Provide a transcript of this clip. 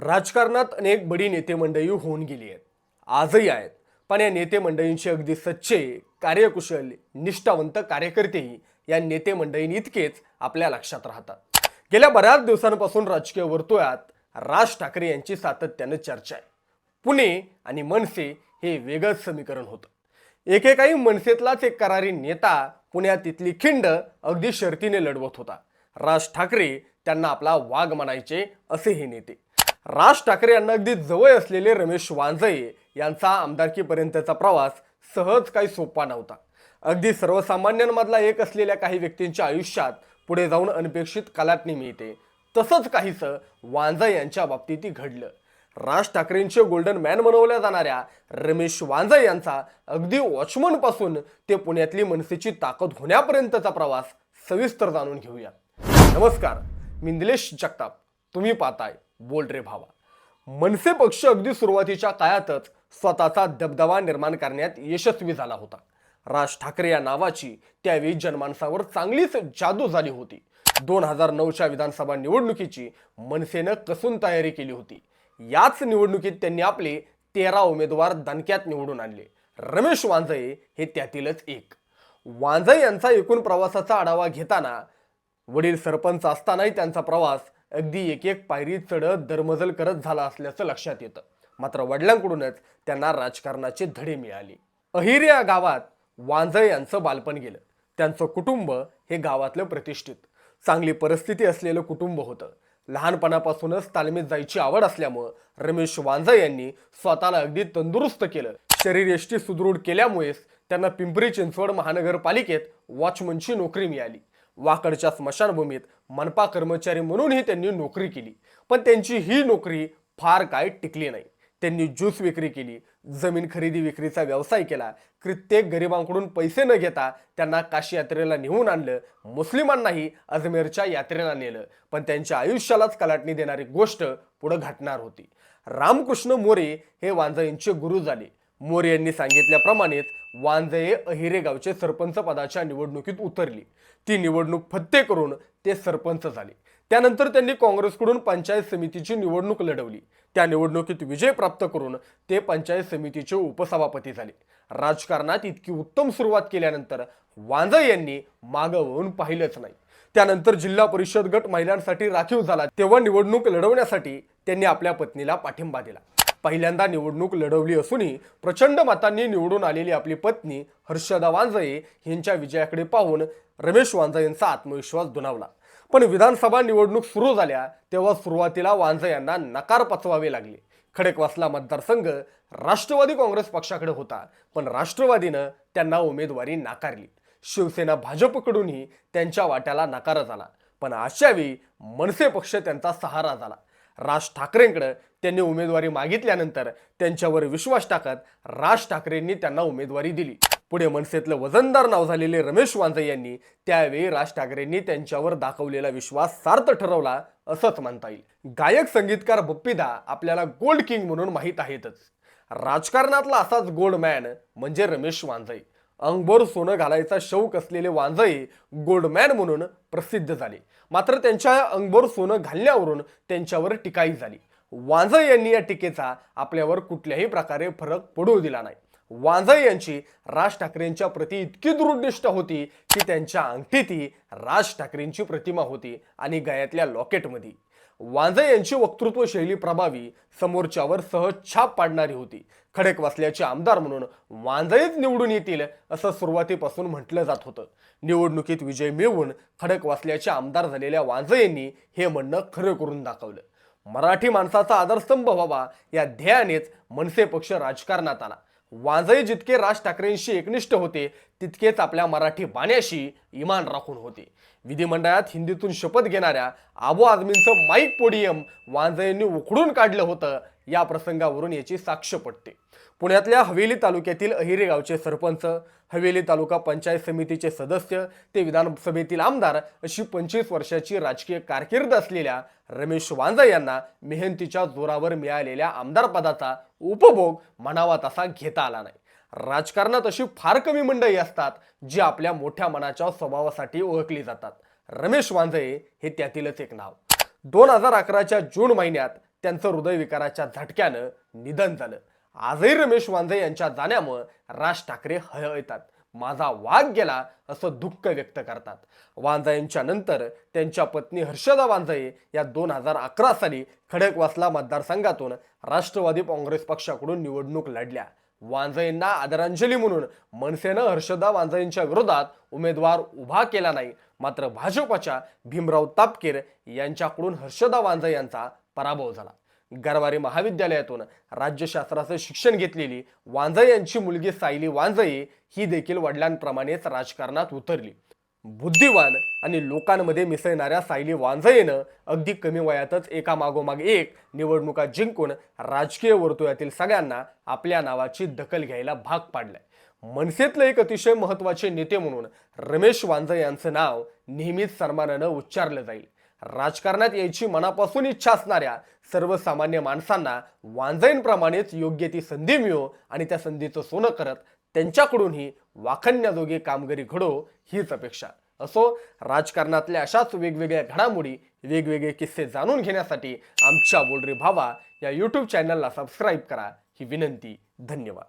राजकारणात अनेक बडी नेते मंडळी होऊन गेली आहेत. आजही आहेत. पण या नेते मंडळींचे अगदी सच्चे कार्यकुशल निष्ठावंत कार्यकर्तेही या नेते मंडळींनी इतकेच आपल्या लक्षात राहतात. गेल्या बऱ्याच दिवसांपासून राजकीय वर्तुळात राज ठाकरे यांची सातत्यानं चर्चा आहे. पुणे आणि मनसे हे वेगळंच समीकरण होतं. एकेकाळी मनसेतलाच एक करारी नेता पुण्यात तिथली खिंड अगदी शर्तीने लढवत होता. राज ठाकरे त्यांना आपला वाघ म्हणायचे असे हे नेते. राज ठाकरे यांना अगदी जवळ असलेले रमेश वांजळे यांचा आमदारकीपर्यंतचा प्रवास सहज काही सोपा नव्हता. अगदी सर्वसामान्यांमधला एक असलेल्या काही व्यक्तींच्या आयुष्यात पुढे जाऊन अनपेक्षित कलाटणी मिळते. तसंच काहीसं वांजळे यांच्या बाबतीतही घडलं. राज ठाकरेंचे गोल्डन मॅन बनवल्या जाणाऱ्या रमेश वांजळे यांचा अगदी वॉचमनपासून ते पुण्यातली मनसेची ताकद होण्यापर्यंतचा प्रवास सविस्तर जाणून घेऊया. नमस्कार मी निलेश जगताप. तुम्ही पाहताय बोल रे भावा. मनसे पक्ष अगदी सुरुवातीच्या काळातच स्वतःचा दबदबा निर्माण करण्यात यशस्वी झाला होता. राज ठाकरे या नावाची त्यावेळी जनमानसावर चांगलीच जादू झाली होती. दोन हजार नऊच्या विधानसभा निवडणुकीची मनसेनं कसून तयारी केली होती. याच निवडणुकीत त्यांनी आपले तेरा उमेदवार दणक्यात निवडून आणले. रमेश वांजळे हे त्यातीलच एक. वांजळे यांचा एकूण प्रवासाचा आढावा घेताना वडील सरपंच असतानाही त्यांचा प्रवास अगदी एक एक पायरी चढत दरमजल करत झाला असल्याचं लक्षात येतं. मात्र वडिलांकडूनच त्यांना राजकारणाचे धडे मिळाले. अहिर या गावात वांजळे यांचं बालपण गेलं. त्यांचं कुटुंब हे गावातलं प्रतिष्ठित. चांगली परिस्थिती असलेलं कुटुंब होतं. लहानपणापासूनच तालमीत जायची आवड असल्यामुळं रमेश वांजळे यांनी स्वतःला अगदी तंदुरुस्त केलं. शरीरयष्टी सुदृढ केल्यामुळेच त्यांना पिंपरी चिंचवड महानगरपालिकेत वॉचमनची नोकरी मिळाली. वाकडच्या स्मशानभूमीत मनपा कर्मचारी म्हणूनही त्यांनी नोकरी केली. पण त्यांची ही नोकरी फार काय टिकली नाही. त्यांनी ज्यूस विक्री केली जमीन खरेदी विक्रीचा व्यवसाय केला कित्येक गरिबांकडून पैसे न घेता त्यांना काशी यात्रेला नेऊन आणलं मुस्लिमांनाही अजमेरच्या यात्रेला नेलं. पण त्यांच्या आयुष्यालाच कलाटणी देणारी गोष्ट पुढं घटणार होती. रामकृष्ण मोरे हे वांजळींचे गुरु झाले. मोरे यांनी सांगितल्याप्रमाणेच वांजये अहिरे गावचे सरपंच पदाच्या निवडणुकीत उतरली. ती निवडणूक फत्ते करून ते सरपंच झाले. त्यानंतर त्यांनी काँग्रेसकडून पंचायत समितीची निवडणूक लढवली. त्या निवडणुकीत विजय प्राप्त करून ते पंचायत समितीचे उपसभापती झाले. राजकारणात इतकी उत्तम सुरुवात केल्यानंतर वांजळे यांनी मागं वळून पाहिलंच नाही. त्यानंतर जिल्हा परिषद गट महिलांसाठी राखीव झाला. तेव्हा निवडणूक लढवण्यासाठी त्यांनी आपल्या पत्नीला पाठिंबा दिला. पहिल्यांदा निवडणूक लढवली असूनही प्रचंड मतांनी निवडून आलेली आपली पत्नी हर्षदा वांजळे यांच्या विजयाकडे पाहून रमेश वांजळे यांचा आत्मविश्वास दुणावला. पण विधानसभा निवडणूक सुरू झाल्या तेव्हा सुरुवातीला वांजळे यांना नकार पचवावे लागले. खडकवासला मतदारसंघ राष्ट्रवादी काँग्रेस पक्षाकडे होता पण राष्ट्रवादीनं त्यांना उमेदवारी नाकारली. शिवसेना भाजपकडूनही त्यांच्या वाट्याला नकार झाला. पण अशावेळी मनसे पक्ष त्यांचा सहारा झाला. राज ठाकरेंकडं त्यांनी उमेदवारी मागितल्यानंतर त्यांच्यावर विश्वास टाकत राज ठाकरेंनी त्यांना उमेदवारी दिली. पुढे मनसेतलं वजनदार नाव झालेले रमेश वांजे यांनी त्यावेळी राज ठाकरेंनी त्यांच्यावर दाखवलेला विश्वास सार्थ ठरवला असंच म्हणता येईल. गायक संगीतकार बप्पीदा आपल्याला गोल्ड किंग म्हणून माहीत आहेतच. राजकारणातला असाच गोल्ड मॅन म्हणजे रमेश वांजई अंगभर सोनं घालायचा शौक असलेले वांजळे गोल्डमॅन म्हणून प्रसिद्ध झाले. मात्र त्यांच्या अंगभर सोनं घालण्यावरून त्यांच्यावर टीकाही झाली. वांजळे यांनी या टीकेचा आपल्यावर कुठल्याही प्रकारे फरक पडू दिला नाही. वांजळे यांची राज ठाकरेंच्या प्रती इतकी दुरुद्दिष्ट होती की त्यांच्या अंगठीतही राज ठाकरेंची प्रतिमा होती आणि गळ्यातल्या लॉकेटमध्ये. वांजळे यांची वक्तृत्व शैली प्रभावी समोरच्यावर सहज छाप पाडणारी होती. खडकवासल्याचे आमदार म्हणून वांजळेच निवडून येतील असं सुरुवातीपासून म्हटलं जात होतं. निवडणुकीत विजय मिळवून खडकवासल्याचे आमदार झालेल्या वांजळे यांनी हे म्हणणं खरं करून दाखवलं. मराठी माणसाचा आदरस्तंभ व्हावा या ध्येयानेच मनसे पक्ष राजकारणात आला. वाजई जितके राज ठाकरेंशी एकनिष्ठ होते तितकेच आपल्या मराठी बाण्याशी इमान राखून होते. विधिमंडळात हिंदीतून शपथ घेणाऱ्या आबो आझमींचं माईक पोडियम वांजळेंनी उखडून काढलं होतं या प्रसंगावरून याची साक्ष पडते. पुण्यातल्या हवेली तालुक्यातील अहिरे गावचे सरपंच हवेली तालुका पंचायत समितीचे सदस्य ते विधानसभेतील आमदार अशी पंचवीस वर्षाची राजकीय कारकीर्द असलेल्या रमेश वांजा यांना मेहनतीच्या जोरावर मिळालेल्या आमदारपदाचा उपभोग म्हणावा तसा घेता आला नाही. राजकारणात अशी फार कमी मंडळी असतात जी आपल्या मोठ्या मनाच्या स्वभावासाठी ओळखली जातात. रमेश वांजळे हे त्यातीलच एक नाव. दोन हजार अकराच्या जून महिन्यात त्यांचं हृदयविकाराच्या झटक्यानं निधन झालं. आजही रमेश वांझे यांच्या जाण्यामुळं राज ठाकरे हळहळतात. माझा वाघ गेला असं दुःख व्यक्त करतात. वांझे यांच्या नंतर त्यांच्या पत्नी हर्षदा वांझे या दोन हजार अकरा साली खडकवासला मतदारसंघातून राष्ट्रवादी काँग्रेस पक्षाकडून निवडणूक लढल्या. वांझेंना आदरांजली म्हणून मनसेनं हर्षदा वांझेंच्या विरोधात उमेदवार उभा केला नाही. मात्र भाजपच्या भीमराव तापकीर यांच्याकडून हर्षदा वांझे यांचा पराभव झाला. गरवारे महाविद्यालयातून राज्यशास्त्राचं शिक्षण घेतलेली वांजळे यांची मुलगी सायली वांजळे ही देखील वडिलांप्रमाणेच राजकारणात उतरली. बुद्धिवान आणि लोकांमध्ये मिसळणाऱ्या सायली वांझयेनं अगदी कमी वयातच एकामागोमाग एक निवडणुका जिंकून राजकीय वर्तुळातील सगळ्यांना आपल्या नावाची दखल घ्यायला भाग पाडलाय. मनसेतलं एक अतिशय महत्त्वाचे नेते म्हणून रमेश वांझे यांचं नाव नेहमीच सन्मानानं उच्चारलं जाईल. राजकारणात यायची मनापासून इच्छा असणाऱ्या सर्वसामान्य माणसांना वांजईनप्रमाणेच योग्य ती संधी मिळो आणि त्या संधीचं सोनं करत त्यांच्याकडूनही वाखण्याजोगी कामगिरी घडो हीच अपेक्षा. असो राजकारणातल्या अशाच वेगवेगळ्या घडामोडी वेगवेगळे किस्से जाणून घेण्यासाठी आमच्या बोलरे भावा या यूट्यूब चॅनलला सबस्क्राईब करा. ही विनंती धन्यवाद.